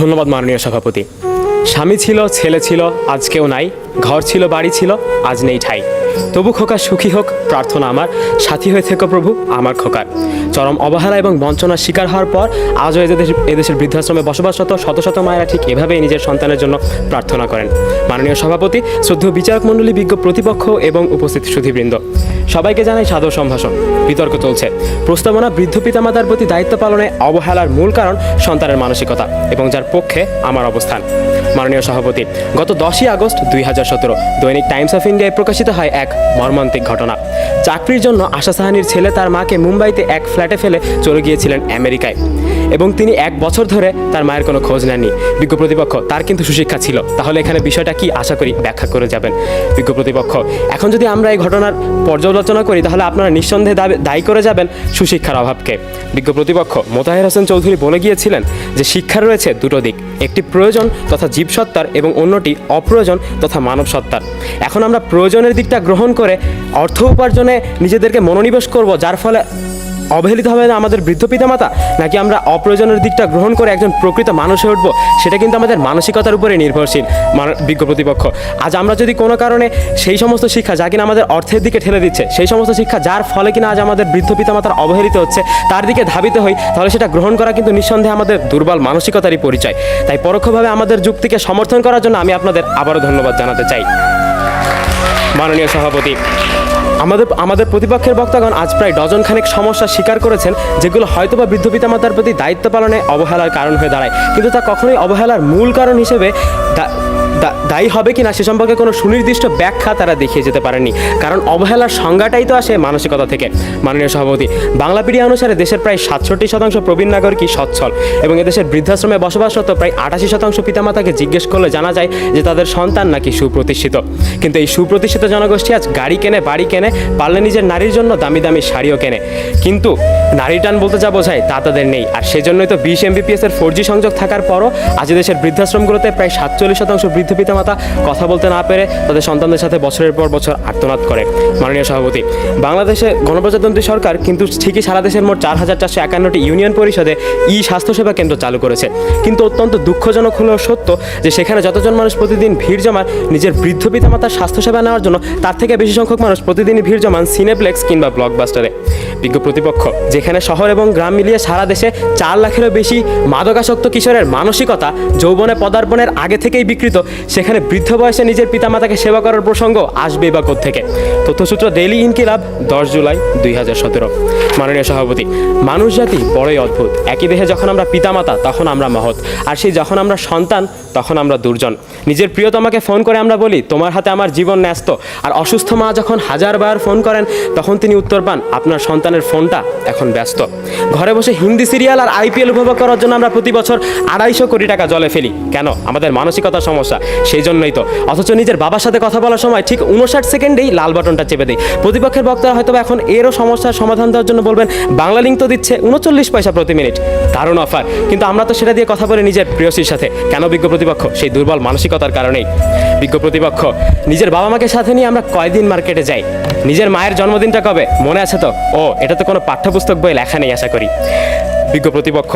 ধন্যবাদ মাননীয় সভাপতি। স্বামী ছিল ছেলে ছিল আজকেও নাই। ঘর ছিল, বাড়ি ছিল, আজ নেই ঠাই। তবু খোকা সুখী হোক, প্রার্থনা আমার, সাথী হয়ে থেকো প্রভু, আমার খোকার। চরম অবহেলা এবং বঞ্চনার শিকার হওয়ার পর, আজও এদেশ এদেশের বৃদ্ধাশ্রমে বসবাসরত শত শত মায়েরা ঠিক এভাবেই নিজের সন্তানের জন্য প্রার্থনা করেন। মাননীয় সভাপতি, শ্রদ্ধেয় বিচারক মণ্ডলী, বিজ্ঞ প্রতিপক্ষ এবং উপস্থিত সুধীবৃন্দ, সবাইকে জানাই সাদর সম্ভাষণ। বিতর্ক চলছে। প্রস্তাবনা বৃদ্ধ পিতামাতার প্রতি দায়িত্ব পালনে অবহেলার মূল কারণ সন্তানের মানসিকতা এবং যার পক্ষে আমার অবস্থান। মাননীয় সভাপতি, গত দশই আগস্ট দুই হাজার সতেরো দৈনিক টাইমস অফ ইন্ডিয়ায় প্রকাশিত হয় এক মর্মান্তিক ঘটনা। চাকরির জন্য আশা সাহানির ছেলে তার মাকে মুম্বাইতে এক ফ্ল্যাটে ফেলে চলে গিয়েছিলেন আমেরিকায়। এবং তিনি এক বছর ধরে তার মায়ের কোনো খোঁজ নেননি। বিজ্ঞ প্রতিপক্ষ, তার কিন্তু সুশিক্ষা ছিল। তাহলে এখানে বিষয়টা কি? আশা করি ব্যাখ্যা করে যাবেন। বিজ্ঞ প্রতিপক্ষ, এখন যদি আমরা এই ঘটনার পর্যালোচনা করি, তাহলে আপনারা নিঃসন্দেহে দায়ী করে যাবেন সুশিক্ষার অভাবকে। বিজ্ঞ প্রতিপক্ষ, মোতাহের হোসেন চৌধুরী বলে গিয়েছিলেন যে শিক্ষার রয়েছে দুটো দিক। একটি প্রয়োজন তথা জীবসত্তার এবং অন্যটি অপ্রয়োজন তথা মানব সত্তার এখন আমরা প্রয়োজনের দিকটা গ্রহণ করে অর্থ উপার্জনে নিজেদেরকে মনোনিবেশ করব, যার ফলে অবহেলিত হবে না আমাদের বৃদ্ধ পিতামাতা? নাকি আমরা অপ্রয়োজনের দিকটা গ্রহণ করে একজন প্রকৃত মানুষ হয়ে উঠবো? সেটা কিন্তু আমাদের মানসিকতার উপরে নির্ভরশীল বিজ্ঞ প্রতিপক্ষ। আজ আমরা যদি কোনো কারণে সেই সমস্ত শিক্ষা যা কিনা আমাদের অর্থের দিকে ঠেলে দিচ্ছে, সেই সমস্ত শিক্ষা যার ফলে কিনা আজ আমাদের বৃদ্ধ পিতামাতার অবহেলিত হচ্ছে, তার দিকে ধাবিত হই, তাহলে সেটা গ্রহণ করা কিন্তু নিঃসন্দেহে আমাদের দুর্বল মানসিকতারই পরিচয়। তাই পরোক্ষভাবে আমাদের যুক্তিকে সমর্থন করার জন্য আমি আপনাদের আবারও ধন্যবাদ জানাতে চাই। মাননীয় সভাপতি আমাদের আমাদের প্রতিপক্ষের বক্তাগণ আজ প্রায় ডজন খানেক সমস্যা স্বীকার করেছেন, যেগুলো হয়তো বা বৃদ্ধ পিতামাতার প্রতি দায়িত্ব পালনে অবহেলার কারণ হয়ে দাঁড়ায়। কিন্তু তা কখনোই অবহেলার মূল কারণ হিসেবে দায়ী হবে কি না সে সম্পর্কে কোনো সুনির্দিষ্ট ব্যাখ্যা তারা দেখিয়ে যেতে পারেননি। কারণ অবহেলার সংজ্ঞাটাই তো আসে মানসিকতা থেকে। মাননীয় সভাপতি বাংলা বাংলাপিডিয়া অনুসারে দেশের প্রায় সাতষট্টি শতাংশ প্রবীণ নাগরিকই সচ্ছল এবং এদেশের বৃদ্ধাশ্রমে বসবাসরত প্রায় আটাশি শতাংশ পিতামাতাকে জিজ্ঞেস করলে জানা যায় যে তাদের সন্তান নাকি সুপ্রতিষ্ঠিত। কিন্তু এই সুপ্রতিষ্ঠিত জনগোষ্ঠী আজ গাড়ি কেনে, বাড়ি কেনে, পারলে নিজের নারীর জন্য দামি দামি শাড়িও কেনে। কিন্তু নারী টান বলতে যা বোঝায় তা তাদের নেই। আর সেজন্যই তো বিশ এমবিপিএস এর ফোর সংযোগ থাকার পরও আজ দেশের বৃদ্ধাশ্রমগুলোতে প্রায় সাতচল্লিশ শতাংশ বৃদ্ধ পিতামাতা কথা বলতে না পেরে তাদের সন্তানদের সাথে বছরের পর বছর আর্তনাদ করে। মাননীয় সভাপতি, বাংলাদেশে গণপ্রজাতন্ত্রী সরকার কিন্তু ঠিকই সারা দেশের মোট চার হাজার চারশো একান্নটি ইউনিয়ন পরিষদে ই স্বাস্থ্যসেবা কেন্দ্র চালু করেছে। কিন্তু অত্যন্ত দুঃখজনক হলেও সত্য যে সেখানে যতজন মানুষ প্রতিদিন ভিড় জমান, নিজের বৃদ্ধ পিতামাতার স্বাস্থ্যসেবা নেওয়ার জন্য তার থেকে বেশি সংখ্যক মানুষ প্রতিদিনই ভিড় জমান সিনেপ্লেক্স কিংবা ব্লকবাস্টারে। বিজ্ঞ প্রতিপক্ষ, যেখানে শহর এবং গ্রাম মিলিয়ে সারা দেশে চার লাখেরও বেশি মাদকাসক্ত কিশোরের মানসিকতা যৌবনে পদার্পণের আগে থেকেই বিকৃত সেখানে বৃদ্ধ বয়সে নিজের পিতামাতাকে সেবা করার প্রসঙ্গ আসবে বা থেকে তথ্যসূত্র ডেইলি ইনকিলাব দশ জুলাই দুই হাজার সতেরো। মাননীয় সভাপতি, মানুষ জাতি বড়ই অদ্ভুত। একই দেহে যখন আমরা পিতামাতা, তখন আমরা মহৎ। আর সেই যখন আমরা সন্তান, তখন আমরা দুর্জন। নিজের প্রিয়তমাকে ফোন করে আমরা বলি, তোমার হাতে আমার জীবন ন্যস্ত। আর অসুস্থ মা যখন হাজারবার ফোন করেন, তখন তিনি উত্তর পান, আপনার সন্তানের ফোনটা এখন ব্যস্ত। ঘরে বসে হিন্দি সিরিয়াল আর আইপিএল উপভোগ করার জন্য আমরা প্রতি বছর আড়াইশো কোটি টাকা জলে ফেলি। কেন? আমাদের মানসিকতার সমস্যা। সেই জন্যই তো। অথচ নিজের বাবার সাথে কথা বলার সময় ঠিক উনষাট সেকেন্ডেই লাল বাটনটা চেপে দেয়। প্রতিপক্ষের বক্তারা হয়তো এখন এরও সমস্যার সমাধান দেওয়ার জন্য বলবেন, বাংলা লিঙ্ক তো দিচ্ছে উনচল্লিশ পয়সা প্রতি মিনিট দারুণ অফার কিন্তু আমরা তো সেটা দিয়ে কথা বলে নিজের প্রিয়সীর সাথে। কেন বিজ্ঞ প্রতিপক্ষ? সেই দুর্বল মানসিকতার কারণেই। বিজ্ঞ প্রতিপক্ষ, নিজের বাবা মাকে সাথে নিয়ে আমরা কয়দিন মার্কেটে যাই? নিজের মায়ের জন্মদিনটা কবে? মনে আছে তো? ও, এটা তো কোনো পাঠ্যপুস্তক বই লেখা নেই আশা করি। বিজ্ঞ প্রতিপক্ষ,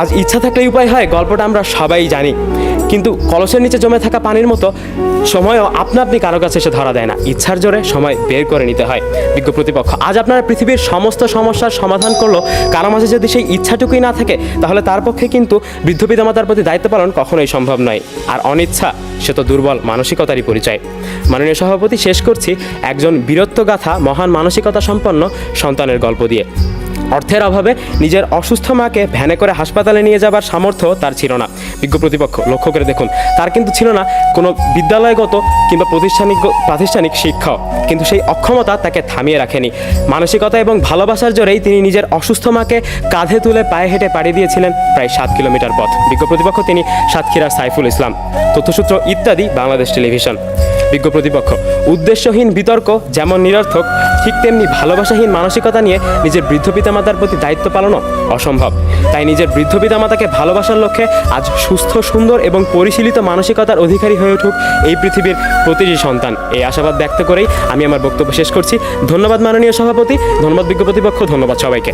আজ ইচ্ছা থাকলে উপায় হয়, গল্পটা আমরা সবাই জানি। কিন্তু কলসের নিচে জমে থাকা পানির মতো সময়ও আপনা আপনি কারও কাছে এসে ধরা দেয় না। ইচ্ছার জোরে সময় বের করে নিতে হয়, বিজ্ঞ প্রতিপক্ষ। আজ আপনারা পৃথিবীর সমস্ত সমস্যার সমাধান করল, কারও মাঝে যদি সেই ইচ্ছাটুকুই না থাকে, তাহলে তার পক্ষে কিন্তু বৃদ্ধ পিতামাতার প্রতি দায়িত্ব পালন কখনোই সম্ভব নয়। আর অনিচ্ছা, সে তো দুর্বল মানসিকতারই পরিচয়। মাননীয় সভাপতি শেষ করছি একজন বীরত্বগাথা, মহান মানসিকতা সম্পন্ন সন্তানের গল্প দিয়ে। অর্থের অভাবে নিজের অসুস্থ মাকে ভ্যানে করে হাসপাতালে নিয়ে যাবার সামর্থ্য তার ছিল না। বিজ্ঞ প্রতিপক্ষ, লক্ষ্য করে দেখুন, তার কিন্তু ছিল না কোনো বিদ্যালয়গত কিংবা প্রাতিষ্ঠানিক প্রাতিষ্ঠানিক শিক্ষাও কিন্তু সেই অক্ষমতা তাকে থামিয়ে রাখেনি। মানসিকতা এবং ভালোবাসার জোরেই তিনি নিজের অসুস্থ মাকে কাঁধে তুলে পায়ে হেঁটে পাড়ি দিয়েছিলেন প্রায় সাত কিলোমিটার পথ। বিজ্ঞ প্রতিপক্ষ তিনি সাতক্ষীরা সাইফুল ইসলাম। তথ্যসূত্র ইত্যাদি, বাংলাদেশ টেলিভিশন। বিজ্ঞ প্রতিপক্ষ। উদ্দেশ্যহীন বিতর্ক যেমন নিরর্থক, ঠিক তেমনি ভালোবাসাহীন মানসিকতা নিয়ে নিজের বৃদ্ধ পিতামাতার প্রতি দায়িত্ব পালনও অসম্ভব। তাই নিজের বৃদ্ধ পিতামাতাকে ভালোবাসার লক্ষ্যে আজ সুস্থ, সুন্দর এবং পরিশীলিত মানসিকতার অধিকারী হয়ে উঠুক এই পৃথিবীর প্রতিটি সন্তান। এই আশাবাদ ব্যক্ত করেই আমি আমার বক্তব্য শেষ করছি। ধন্যবাদ মাননীয় সভাপতি, ধন্যবাদ বিজ্ঞ প্রতিপক্ষ, ধন্যবাদ সবাইকে।